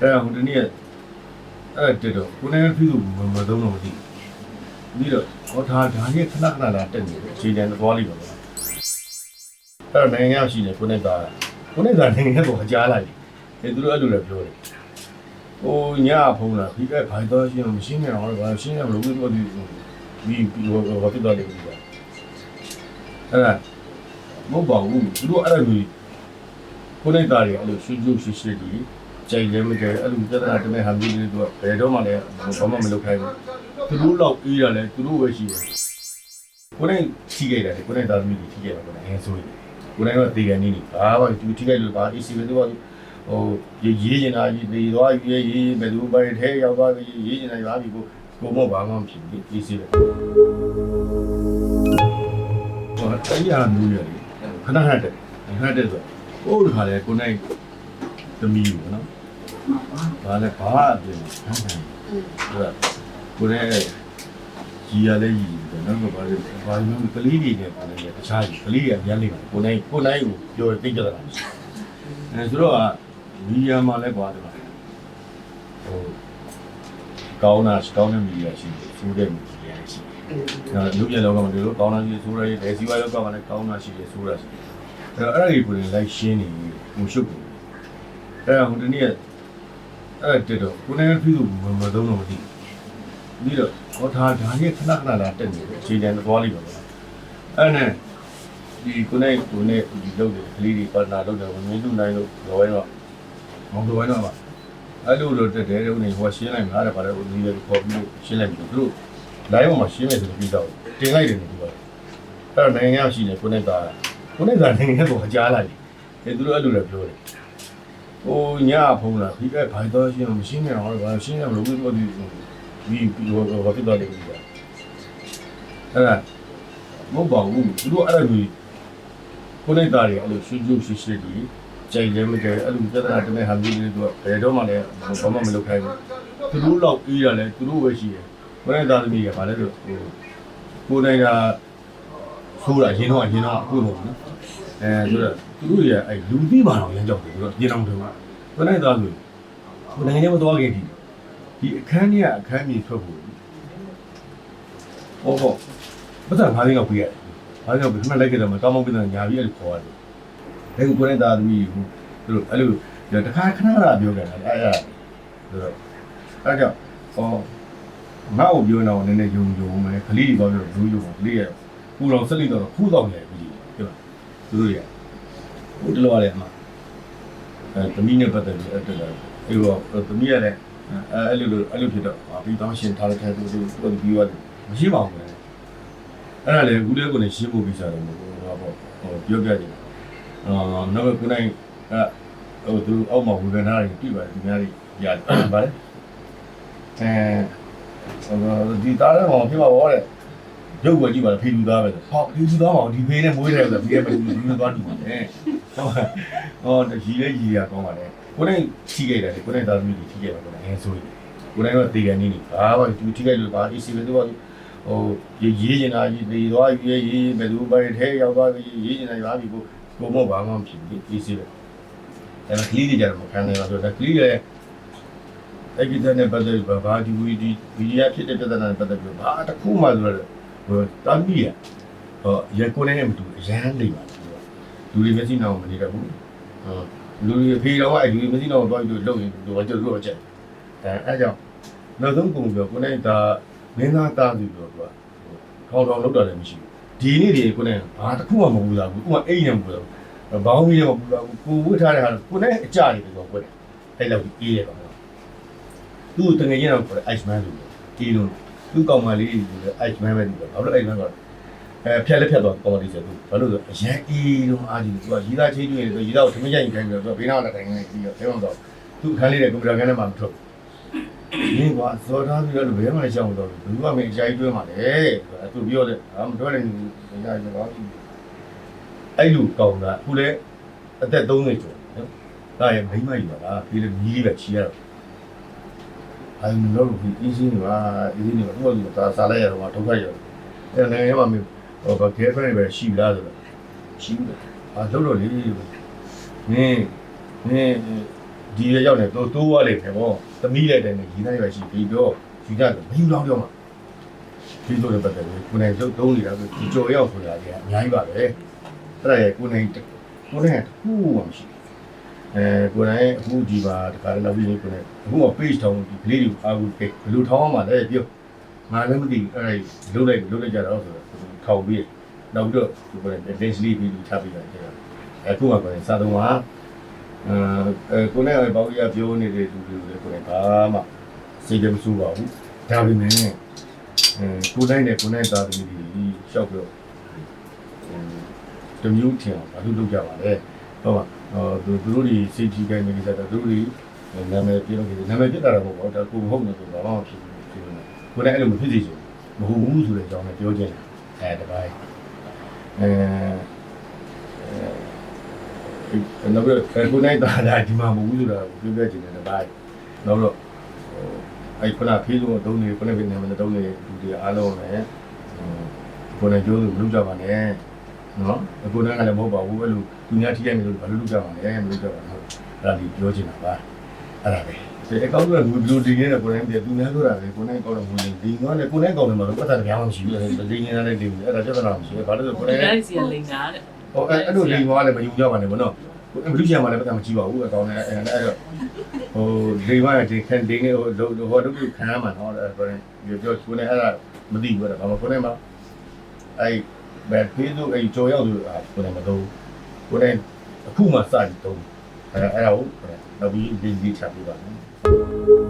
အဲ့ဒါဟိုတနေ့ကအဲ့တက်တော့ကိုနေပြည်သူမမသုံးတော့မသိဘူးပြီးတော့ဟောဒါဒါကြီးခဏခဏလာတက်နေတယ်ခြေတန်းသွားလိမ့်ပါလားအဲ့တော့နိုင်ငံရှိနေကိုနေသားကိုနေသားနိုင်ငံကတော့ကြားလိုက်တယ်သူတို့အဲ့လိုလည်းပြောတယ်ဟိုညဖုံးလာပြီးအဲ့ဘာတော့ရှင်းမရှင်းနေအောင်ဘာရှင်းနေမလို့ဘူးဒီဒီဟိုဘာဖြစ်တော့လဲဒီကအဲ့ဒါမဟုတ်ပါဘူးသူတို့အဲ့လိုကိုနေသားတွေအဲ့လိုရှင်းရှင်းရှင်းရှင်းဒီ ကြိုက်လည်းမကြိုက်အဲ့လိုပြဿနာတမဲ့ဟာမျိုးတွေတော့ဘယ်တော့မှလည်းဘာမှမလုပ်ခိုင်းဘူးသူတို့လောက်အေးရလဲသူတို့ပဲရှိတယ်ကိုနေထိခဲ့တယ်ကိုနေသားသမီးတွေထိခဲ့တယ်ကိုနေအဲဆိုရင်ကိုနေတော့တေကန်နေနေဘာမှသူထိခဲ့လို့ဘာ AC ပဲသူကဟိုရေးရေးနေတာကြီးတေသွားရေးရေးဘယ်သူပဲထဲရောက်သွားပြီရေးနေတာရွာပြီကိုကိုမောဘာမှမဖြစ်ဘူး AC ပဲဟိုတရားမျိုးရတယ်ခဏခဏတက်ခဏတက်ဆိုဟိုဒီခါလေကိုနေသမီးဘူးနော် ဘာလဲဘာအပြင်ဟမ်ဟမ်ဟုတ်ကိုနေကြီးရလဲကြီးတယ်နော်ဘာလဲဘာလို့ကလေးတွေနဲ့ကိုနေတခြားကြီးကလေးတွေအများကြီးကိုနေကိုနိုင်ကိုပြောသိကြတာအဲဆိုတော့မီဒီယာမှာလည်းကွာတယ်ဟိုကောင်းတာကောင်းတဲ့မီဒီယာရှိတယ်ဆိုးတဲ့မီဒီယာရှိတယ်အဲလူပြလောကမှာဒီလိုကောင်းတာရှိဆိုးတယ်ဒေစီဝါလောကမှာလည်းကောင်းတာရှိတယ်ဆိုးတာရှိတယ်အဲအဲ့ဒါတွေကိုလည်းလိုက်ရှင်းနေဟိုရှုပ်တယ်အဲဟိုတနေ့က အဲ့တက်တော့ကိုနေပြည်သူမမသုံးတော့မသိဘူးပြီးတော့ဟောဒါဒါကြီးခဏခဏလာတက်နေတယ်ခြေတန်းသွားလိမ့်ပါလားအဲ့နဲ့ဒီကိုနေကိုနေဒီလုပ်တယ်ကလေးတွေပါနာလုပ်တယ်ဝင်လူနိုင်လို့လောဝဲတော့မောင်တော်ဝဲတော့ပါအဲ့လိုလိုတက်တယ်တော့နေဟောရှင်းလိုက်မှာတဲ့ဘာလဲဟိုဒီလေခေါ်ပြီးရှင်းလိုက်ပြီသူတို့ live မှာရှင်းမယ်ဆိုပြီးတော့တင်လိုက်တယ်ဒီကအဲ့တော့နိုင်ငံရှိနေကိုနေသားကိုနေသားနိုင်ငံကိုကြားလိုက်တယ်သူတို့အဲ့လိုလည်းပြောတယ် ဟိုညဖုံးလာပြီးအဲ့ဘာတော့ရှင်းမရှင်းနေအောင်ဘာရှင်းနေမလို့ဘူးဒီဒီဟိုဘာဖြစ်တော့လဲဒီကအဲ့ဒါမဟုတ်ပါဘူးသူတို့အဲ့လိုကိုနေသားတွေအဲ့လိုရှင်းရှင်းရှင်းရှင်းဒီကြိုက်လည်းမကြိုက်အဲ့လိုပြဿနာတမဲ့ဟာမျိုးတွေတော့ဘယ်တော့မှလည်းဘာမှမလုပ်ခိုင်းဘူးသူတို့လောက်အေးရလဲသူတို့ပဲရှိတယ်ကိုနေသားသမီးကဘာလဲဆိုဟိုကိုနေတာဆိုးတာရင်းတော့ရင်းတော့အခုမဟုတ်ဘူးနော် အဲဆိုတော့သူတို့ရအဲ့လူသိပါတော့ရမ်းကြောက်တယ်သူတို့ပြင်အောင်တယ်ကိုနေသားဆိုကိုနိုင်ငံမသွားခင်ဒီဒီအခန်းကြီးကအခန်းကြီးထွက်ဖို့ဟောဟောဘာသာငါးသိန်းကပြရတယ်ငါးသိန်းကပြမှလိုက်ကြတယ်မှာတောင်းမပြတယ်ညာပြီးအဲ့လိုခေါ်ရတယ်အဲ့ကိုကိုနေသားသမီးဟိုသူတို့အဲ့လိုတခါခဏခဏပြောကြတယ်အဲ့အဲ့ဆိုတော့အဲ့ကြောင့်ဟောငါ့ကိုပြောနေတော့နည်းနည်းယုံယုံမယ်ခလီတွေတော့ပြောယုံယုံခလီရပူတော်ဆက်လိတော့ခူးတော့လေပြီပြော သူတို့ရဟိုတလောရတယ်အမအဲသမီးနဲ့ပတ်သက်ပြီးအဲ့တလောအေးတော့သမီးရလည်းအဲအဲ့လိုလိုအဲ့လိုဖြစ်တော့ပြီးတော့ရှင်ထားတဲ့ထဲသူတို့သူပြီးသွားတယ်မရှိပါဘူးလေအဲ့ဒါလေအခုလေးကိုလည်းရှင်းဖို့ပြီးစားတယ်ဟိုပေါ့ဟိုပြောပြတယ်အော်နောက်ကခုနိုင်အဲဟိုသူအောက်မှာဝေဒနာတွေပြပါတယ်ဒီများတွေရတယ်ဗါလေအဲဒီသားလည်းမဖြစ်ပါဘောတဲ့ ရုပ်ဝယ်ကြည့်ပါလေဖေလူသားပဲဆိုဟောဖေလူသားမောင်ဒီဖေးနဲ့မွေးတယ်ဆိုပြီးရပဲဒီလိုသွားတူပါတယ်ဟောဟောရီလဲရီရကောင်းပါလေကိုယ်နဲ့ထိခဲ့တယ်ကိုယ်နဲ့သားသမီးတွေထိခဲ့တယ်ကိုယ်နဲ့အဲဆိုရင်ကိုယ်နဲ့တော့တေကန်နေနေဘာမှသူထိခဲ့လို့ဘာ AC ပဲသူကဟိုရေးရေးနေတာကြီးတေသွားရေးရေးဘယ်သူပဲထဲရောက်သွားပြီရေးနေတာရွာပြီကိုကိုမောဘာမှမဖြစ်ဘူး AC ပဲအဲကလီးတွေကြတော့ခံနေတော့ဆိုတော့ကလီးရဲ့အဲ့ဒီတဲ့ပတ်သက်ပြီးဘာဒီဝီဒီဗီဒီယိုဖြစ်တဲ့ပြဿနာနဲ့ပတ်သက်ပြီးဘာတစ်ခုမှဆိုတော့ဟို တမ်းပြီးရဟောရကိုနေနဲ့မတူအရန်လိမ့်ပါလူတွေမျက်စိနောက်မနေတော့ဘူးဟောလူတွေဖေးတော့အဲ့လူတွေမျက်စိနောက်တော့ပြီးတော့လုံရင်တော့ကျတော့ချက်အဲအဲ့ကြောင့်နောက်ဆုံးပုံပြောကိုနေဒါမင်းသားသားစီပြောသူကထောင်ထောင်လောက်တာလည်းမရှိဘူးဒီနေ့ဒီကိုနေဘာတစ်ခုမှမပူတာဘူးဥမာအိမ်နဲ့မပူတာဘူးဘောင်းကြီးနဲ့မပူတာဘူးကိုဝတ်ထားတဲ့ဟာကိုနေအကြနေတယ်ဆိုတော့အဲ့လောက်ကြီးအေးရပါတော့သူ့တငယ်ချင်းတော့ခေါ်တယ် ice man လို့တီးလို့ သူ့ကောင်မလေးဆိုတော့ ice man ပဲဒီတော့ဘာလို့ ice man ကအဲဖြတ်လက်ဖြတ်တော့ကော်မတီဆိုသူဘာလို့ဆိုအရန်အေးတော့အားကြီးသူကရီသားချင်းကျွေးနေတော့ရီသားကိုထမင်းကြိုင်ခိုင်းပြီးတော့ဘေးနားနဲ့တိုင်နေပြီးတော့အဲမှာတော့သူ့ခန်းလေးတဲ့ကွန်ပျူတာခန်းထဲမှာမထုတ်ရင်းကွာစော်ထားပြီးတော့ဘယ်မှရှောင်းတော့ဘူးကမင်းအကြိုက်တွဲမှာလေသူပြောတယ်အာမတွဲနိုင်ဘူးရရတော့အဲ့လိုကောင်းတာအခုလေအသက်30ကျော်နော်ဒါရဲ့မိမကြီးပါလားဒီလိုမြည်လေးပဲချီရတော့ အဲလို့ဒီအင်းစင်းကအေးနေတော့သူကသာစားလိုက်ရတော့ဒုက္ခရအဲနိုင်ငံမှာမျိုးဟိုဗကဲဖရပဲရှိလားဆိုတော့ရှိတယ်အာလို့တော့လေနင်းနင်းဒီရရောက်နေတော့တိုးသွားလိမ့်မယ်ပေါ့သမီးလိုက်တယ်နဲ့ရီးနိုင်ရရှိပြီးတော့ယူကြတယ်မယူတော့ပြောမှာဒီလိုလည်းပတ်တယ်ကိုယ်နဲ့ကျုပ်သုံးနေတာဆိုဒီကြော်ရောက်ဆိုတာကြီးအများကြီးပါပဲအဲ့ဒါရဲ့ကိုယ်နဲ့ကိုယ်နဲ့ဟူးမှမရှိ အဲကိုယ်နဲ့အခုဒီပါတခါလည်းနောက်ပြီးကိုယ်နဲ့အခုက page ထောင်းဒီကလေးတွေအားကိုဘယ်လိုထောင်းအောင်မလဲပြောငါလည်းမသိအဲ့ဒါလုံးလိုက်လုံးလိုက်ကြတော့ဆိုတော့ထောင်ပြီးနောက်ပြီးတော့ကိုယ်နဲ့ densely ပြီးချပြီးတော့အခုကကိုယ်စာသုံးပါအဲကိုယ်နဲ့ဘောက်ရပြောနေတဲ့လူတွေလည်းကိုယ်နဲ့ဘာမှစိတ်ကြမစိုးပါဘူးဒါပေမဲ့အဲကိုယ်နိုင်တဲ့ကိုယ်နိုင်သားသမီးတွေရှောက်ပြီးတော့တမျိုးထင်အောင်ဘာလို့လုပ်ကြပါလဲဟုတ်ပါ အော်သူတို့တွေစိတ်ကြီးကိုင်းနေကြတာသူတို့တွေနာမည်ပြလို့နာမည်ပြတာတော့ပေါ့ဒါကိုဟုတ်နေဆိုတော့ဖြစ်ဖြစ်နေကိုယ်နဲ့အဲ့လိုမဖြစ်စေချင်မဟုတ်ဘူးဆိုတဲ့အကြောင်းနဲ့ပြောချင်တယ်အဲတပိုင်းအဲနောက်ပြီးကိုနိုင်တာဒါဒီမှာမဟုတ်ဘူးဆိုတာကိုပြောပြချင်တယ်တပိုင်းနောက်တော့အဲ့ခုနဖေးဆုံးတုံးနေခုနကနာမည်တုံးနေလူတွေအားလုံးလည်းကိုနိုင်ကျိုးလို့မလုပ်ကြပါနဲ့ နော်ကိုနိုင်ကလည်းမဟုတ်ပါဘူးအဲ့လိုသူများထိခိုက်နေလို့ဘာလို့လုပ်ကြပါလဲမလုပ်ကြပါဘူးအဲ့ဒါလေးပြောချင်တာပါအဲ့ဒါပဲဒီအကောင့်ကဘယ်လိုဒီနေလဲကိုနိုင်တယ်သူများဆိုတာလေကိုနိုင်ကောင်းတယ်ဝင်ဒီငါလည်းကိုနိုင်ကောင်းတယ်မှာတော့ပတ်သက်တရားမရှိဘူးလေဒီနေနဲ့ဒီအဲ့ဒါပြဿနာမရှိဘူးဘာလို့လဲကိုဒီနိုင်တိုင်းစီကလိန်တာတဲ့ဟိုအဲ့အဲ့လိုလိန်သွားလည်းမယူကြပါနဲ့ဗောနော်ဘယ်လိုချင်မှလည်းပတ်သက်မကြည့်ပါဘူးအကောင့်နဲ့အဲ့အဲ့တော့ဟိုလိန်သွားရင်ဒီခံဒင်းလေးဟိုဟိုဟိုတို့ခံရမှာနော်အဲ့ကိုနိုင်ပြောပြောကိုနိုင်အဲ့ဒါမသိဘူးအဲ့ဒါဘာမှကိုနိုင်မှာအဲ့ ဘယ်ဖေးတို့အဲ့ကြော်ရောက်လို့ကိုနိုင်မတော့ကိုနိုင်အခုမှစပြီးတော့အဲ့အဲ့ဒါကိုနောက်ပြီးဒီဒီချပြပါမယ်